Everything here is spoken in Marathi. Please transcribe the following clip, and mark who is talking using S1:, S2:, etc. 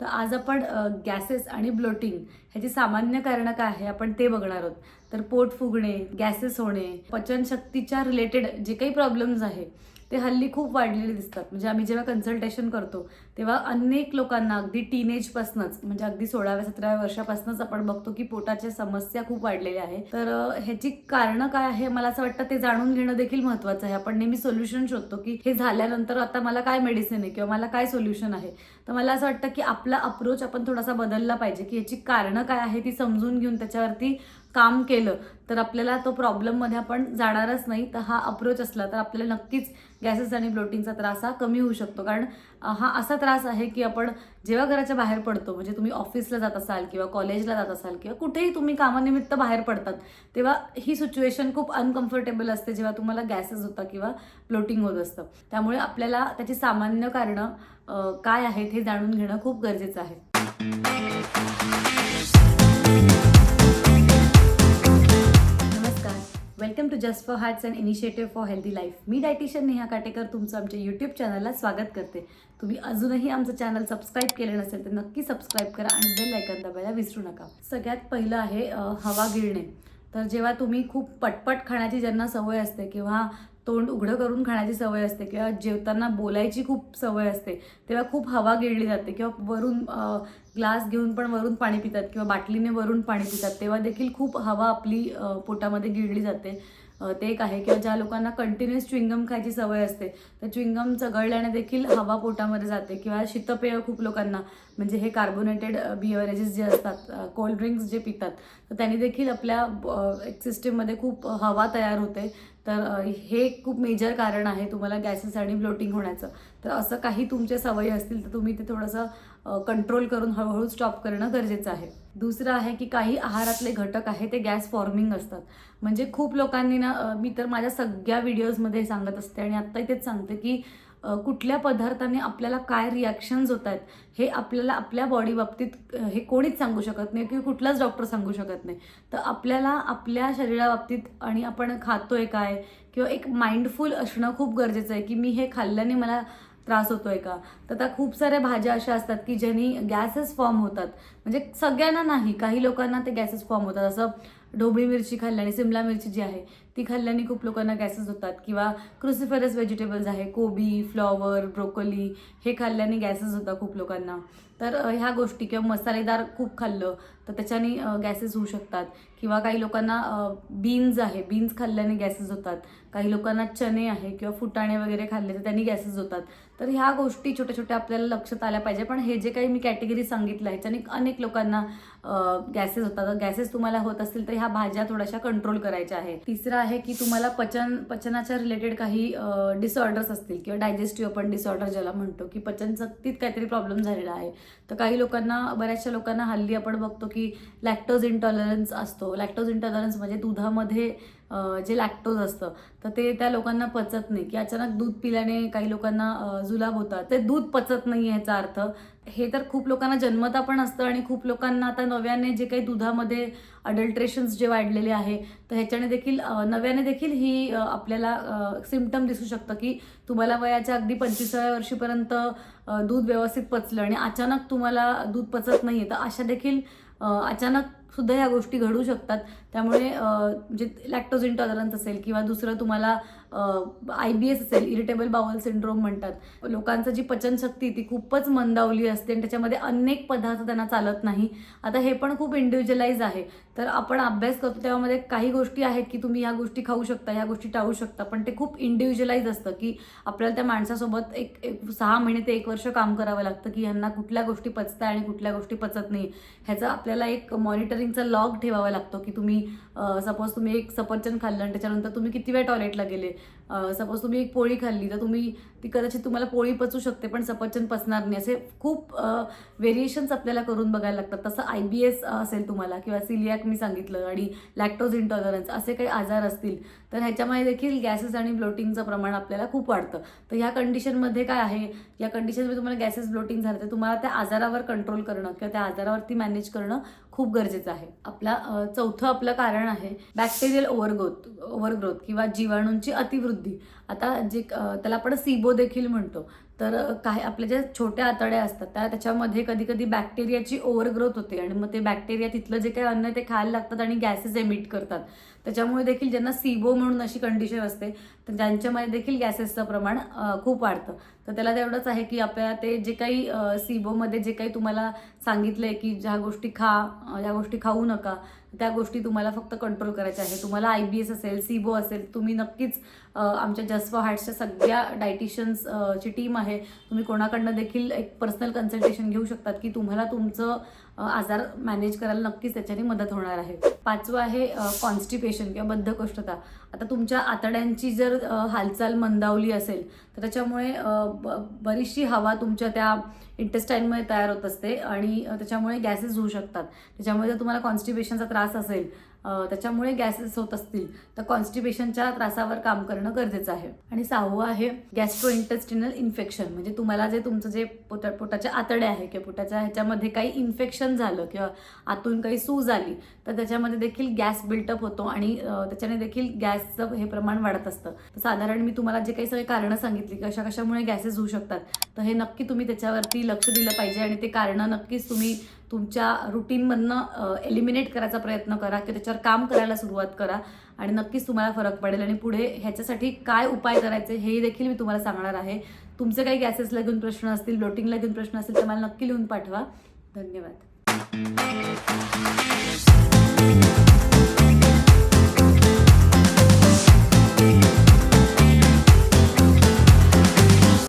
S1: तर आज आपण गॅसेस आणि ब्लोटिंग ह्याची सामान्य कारणं काय आहे आपण ते बघणार आहोत. तर पोट फुगणे गॅसेस होणे पचनशक्तीच्या रिलेटेड जे काही प्रॉब्लेम्स आहे ते हल्ली खूप वाढलेले दिसतात. म्हणजे आम्ही जेव्हा कन्सल्टेशन करतो तेव्हा अनेक लोकांना अगदी टीनेजपासूनच म्हणजे अगदी सोळाव्या सतराव्या वर्षापासूनच आपण बघतो की पोटाच्या समस्या खूप वाढलेल्या आहे तर ह्याची कारणं काय आहे? मला असं वाटतं ते जाणून घेणं देखील महत्त्वाचं आहे. आपण नेहमी सोल्युशन शोधतो की हे झाल्यानंतर आता मला काय मेडिसिन आहे किंवा मला काय सोल्युशन आहे? तर मला असं वाटतं की आपला अप्रोच आपण थोडासा बदलला पाहिजे की ह्याची कारणं काय आहे ती समजून घेऊन त्याच्यावरती काम केलं तर आपल्याला तो प्रॉब्लेममध्ये आपण जाणारच नाही. तर हा अप्रोच असला तर आपल्याला नक्कीच गॅसेस आणि ब्लोटिंगचा त्रास हा कमी होऊ शकतो. कारण हा असा त्रास आहे की आपण जेव्हा घराच्या बाहेर पडतो म्हणजे तुम्ही ऑफिसला जात असाल किंवा कॉलेजला जात असाल किंवा कुठेही तुम्ही कामानिमित्त बाहेर पडतात तेव्हा ही सिच्युएशन खूप अनकम्फर्टेबल असते जेव्हा तुम्हाला गॅसेस होता किंवा ब्लोटिंग होत असतं. त्यामुळे आपल्याला त्याची सामान्य कारणं काय आहेत हे जाणून घेणं खूप गरजेचं आहे. Welcome to just for hearts and initiative for healthy life. Me dietitian Neha Katekar तुमचं आमच्या यूट्यूब चॅनलला स्वागत करते. तुम्ही अजूनही आमचं चॅनल सबस्क्राईब केलं नसेल तर नक्की सबस्क्राईब करा आणि बेल आयकन दाबायला विसरू नका. सगळ्यात पहिलं आहे हवा गिळणे. तर जेव्हा तुम्ही खूप पटपट खाण्याची ज्यांना सवय असते किंवा तोंड उघडं करून खाण्याची सवय असते किंवा जेवताना बोलायची खूप सवय असते तेव्हा खूप हवा गिळली जाते किंवा वरून ग्लास घेऊन पण वरून पाणी पितात किंवा बाटलीने वरून पाणी पितात तेव्हा देखील खूप हवा आपली पोटामध्ये गिळली जाते. ते एक आहे. किंवा ज्या लोकांना कंटिन्युअस च्विंगम खायची सवय असते तर च्विंगम चघळल्याने देखील हवा पोटामध्ये जाते. किंवा शीतपेय खूप लोकांना म्हणजे हे कार्बोनेटेड बिअरेजेस जे असतात कोल्ड ड्रिंक्स जे पितात तर त्यांनी देखील आपल्या सिस्टीममध्ये खूप हवा तयार होते. तर हे खूप मेजर कारण आहे तुम्हाला गॅसेस आणि ब्लोटिंग होण्याचं. तर असं काही तुमच्या सवयी असतील तर तुम्ही ते थोडंसं कंट्रोल करून हळूहळू स्टॉप करणं गरजेचं आहे. दुसरं आहे की काही आहारातले घटक आहे ते गॅस फॉर्मिंग असतात. म्हणजे खूप लोकांनी ना मी तर माझ्या सगळ्या व्हिडिओजमध्ये सांगत असते आणि आत्ताही तेच सांगते की कुठल्या पदार्थाने आपल्याला काय रिॲक्शन्स होत आहेत हे आपल्याला आपल्या बॉडी बाबतीत हे कोणीच सांगू शकत नाही किंवा कुठलाच डॉक्टर सांगू शकत नाही. तर आपल्याला आपल्या शरीराबाबतीत आणि आपण खातोय काय किंवा एक माइंडफुल असणं खूप गरजेचं आहे की मी हे खाल्ल्याने मला त्रास होतोय का? तर त्या खूप साऱ्या भाज्या अशा असतात की ज्यांनी गॅसेस फॉर्म होतात. म्हणजे सगळ्यांना नाही काही लोकांना ते गॅसेस फॉर्म होतात. असं ढोबळी मिरची खाल्ल्याने सिमला मिरची जी आहे ती खाल्ल्याने खूप लोकांना गॅसेस होतात. किंवा क्रुसिफरस व्हेजिटेबल्स आहे कोबी फ्लॉवर ब्रोकोली हे खाल्ल्याने गॅसेस होतात खूप लोकांना. तर ह्या गोष्टी किंवा मसालेदार खूप खाल्लं तर त्याच्याने गॅसेस होऊ शकतात. किंवा काही लोकांना बीन्स आहे बीन्स खाल्ल्याने गॅसेस होतात. काही लोकांना चणे आहे किंवा फुटाणे वगैरे खाल्ले तर त्यांनी गॅसेस होतात. तर ह्या गोष्टी छोट्या छोट्या आपल्याला लक्षात आल्या पाहिजे. पण हे जे काही मी कॅटेगरी सांगितलं आहे त्याने अनेक लोकांना गॅसेस होतात. गॅसेस तुम्हाला होत असतील तर ह्या भाज्या थोड्याशा कंट्रोल करायच्या आहे तिसरं आहे की तुम्हाला पचन पचनाच्या रिलेटेड काही डिसऑर्डर्स असतील किंवा डायजेस्टिव्ह आपण डिसऑर्डर ज्याला म्हणतो की पचनशक्तीत काहीतरी प्रॉब्लेम झालेला आहे. तर काही लोकांना बऱ्याचशा लोकांना हल्ली आपण बघतो की लॅक्टोज इंटॉलरन्स असतो. लॅक्टोज इंटॉलरन्स म्हणजे दुधामध्ये जे लॅक्टोज असतं तर ते त्या लोकांना पचत नाही. की अचानक दूध पिल्याने काही लोकांना जुलाब होतात. ते दूध पचत नाही ह्याचा अर्थ. हे तर खूप लोकांना जन्मता पण असतं आणि खूप लोकांना आता नव्याने जे काही दुधामध्ये अडल्ट्रेशन्स जे वाढलेले आहे तर ह्याच्याने देखील नव्याने देखील ही आपल्याला सिमटम दिसू शकतं की तुम्हाला वयाच्या अगदी पंचवीसाव्या वर्षीपर्यंत दूध व्यवस्थित पचलं आणि अचानक तुम्हाला दूध पचत नाही तर अशा देखील अचानक सुद्धा ह्या गोष्टी घडू शकतात. त्यामुळे जे लॅक्टोज इंटॉलरन्स असेल किंवा दुसरं तुम्हाला आय बी एस असेल इरिटेबल बाउल सिंड्रोम म्हणतात. लोकांचं जी पचनशक्ती ती खूपच मंदावली असते आणि त्याच्यामध्ये अनेक पदार्थ त्यांना चालत नाही. आता हे पण खूप इंडिव्हिज्युअलाइज आहे. तर आपण अभ्यास करतो त्यामध्ये काही गोष्टी आहेत की तुम्ही ह्या गोष्टी खाऊ शकता ह्या गोष्टी टाळू शकता पण ते खूप इंडिव्हिज्युअलाइज असतं की आपल्याला त्या माणसासोबत एक एक सहा महिने ते एक वर्ष काम करावं लागतं की ह्यांना कुठल्या गोष्टी पचताय आणि कुठल्या गोष्टी पचत नाही. ह्याचा आपल्याला एक मॉनिटरिंगचा लॉग ठेवावा लागतो की तुम्ही सपोज तुम्ही एक सफरचंद खाल्लं आणि त्याच्यानंतर तुम्ही किती वेळ टॉयलेटला गेले? सपोज तुम्ही एक पोळी खाल्ली तर तुम्ही ती कदाचित तुम्हाला पोळी पचू शकते पण सफरचंद पचणार नाही. असे खूप व्हेरिएशन्स आपल्याला करून बघायला लागतात. तसं आय बी एस असेल तुम्हाला किंवा सिलियाक मी सांगितलं आणि लॅक्टोज इंटॉलरन्स असे काही आजार असतील तर ह्याच्यामध्ये देखील गॅसेस आणि ब्लोटिंगचं प्रमाण आपल्याला खूप वाढतं. तर ह्या कंडिशनमध्ये काय आहे? या कंडिशनमध्ये तुम्हाला गॅसेस ब्लोटिंग झालं तर तुम्हाला त्या आजारावर कंट्रोल करणं किंवा त्या आजारावरती मॅनेज करणं खूप गरजेचं आहे. आपला चौथं आपलं कारण आहे बॅक्टेरियल ओव्हरग्रोथ ओव्हरग्रोथ किंवा जीवाणूंची अतिवृद्धी. आता जे त्याला आपण सिबो देखील म्हणतो. तर काही आपल्या ज्या छोट्या आतड्या असतात त्या त्याच्यामध्ये कधी कधी बॅक्टेरियाची ओव्हरग्रोथ होते आणि मग ते बॅक्टेरिया तिथलं जे काही अन्न आहे ते खायला लागतात आणि गॅसेस एमिट करतात. त्याच्यामुळे देखील ज्यांना सिबो म्हणून अशी कंडिशन असते तर ज्यांच्यामध्ये देखील गॅसेसचं प्रमाण खूप वाढतं. तर त्याला तेवढंच आहे की आपल्या ते जे काही सिबोमध्ये जे काही तुम्हाला सांगितलं आहे की ज्या गोष्टी खा ज्या गोष्टी खाऊ नका त्या गोष्टी तुम्हाला फक्त कंट्रोल करायच्या आहे तुम्हाला आय बी एस असेल सिबो असेल तुम्ही नक्कीच आमच्या जस्ट हार्ट्सच्या सगळ्या डायटिशियन्स ची टीम आहे. तुम्ही कोणाकडनं देखील एक पर्सनल कन्सल्टेशन घेऊ शकतात की तुम्हाला तुमचं आजार मॅनेज करायला नक्कीच त्याच्याने मदत होणार आहे. पाचवं आहे कॉन्स्टिपेशन किंवा बद्धकोष्ठता. आता तुमच्या आतड्यांची जर हालचाल मंदावली असेल तर त्याच्यामुळे बरीचशी हवा तुमच्या त्या इंटेस्टाईनमध्ये तयार होत असते आणि त्याच्यामुळे गॅसेस होऊ शकतात. त्याच्यामुळे जर तुम्हाला कॉन्स्टिपेशनचा त्रास असेल त्याच्यामुळे गॅसेस होत असतील तर कॉन्स्टिपेशनच्या त्रासावर काम करणं गरजेचं आहे. आणि सहावं आहे गॅस्ट्रो इंटेस्टिनल इन्फेक्शन म्हणजे तुम्हाला जे तुमचं जे पोटा पोटाच्या आतड्या आहे किंवा पोटाच्या ह्याच्यामध्ये काही इन्फेक्शन झालं किंवा आतून काही सूज आली तर त्याच्यामध्ये देखील गॅस बिल्टअप होतो आणि त्याच्याने देखील गॅसचं हे प्रमाण वाढत असतं. तर साधारण मी तुम्हाला जे काही सगळे कारणं सांगितली कशा कशामुळे गॅसेस होऊ शकतात तर हे नक्की तुम्ही त्याच्यावरती लक्ष दिलं पाहिजे आणि ते कारणं नक्कीच तुम्ही तुमच्या रुटीनमधनं एलिमिनेट करायचा प्रयत्न करा किंवा त्याच्यावर काम करायला सुरुवात करा आणि नक्कीच तुम्हाला फरक पडेल. आणि पुढे ह्याच्यासाठी काय उपाय करायचे हे देखील मी तुम्हाला सांगणार आहे. तुमचे काही गॅसेसला घेऊन प्रश्न असतील ब्लोटिंगला घेऊन प्रश्न असतील तर मला नक्की लिहून पाठवा. धन्यवाद.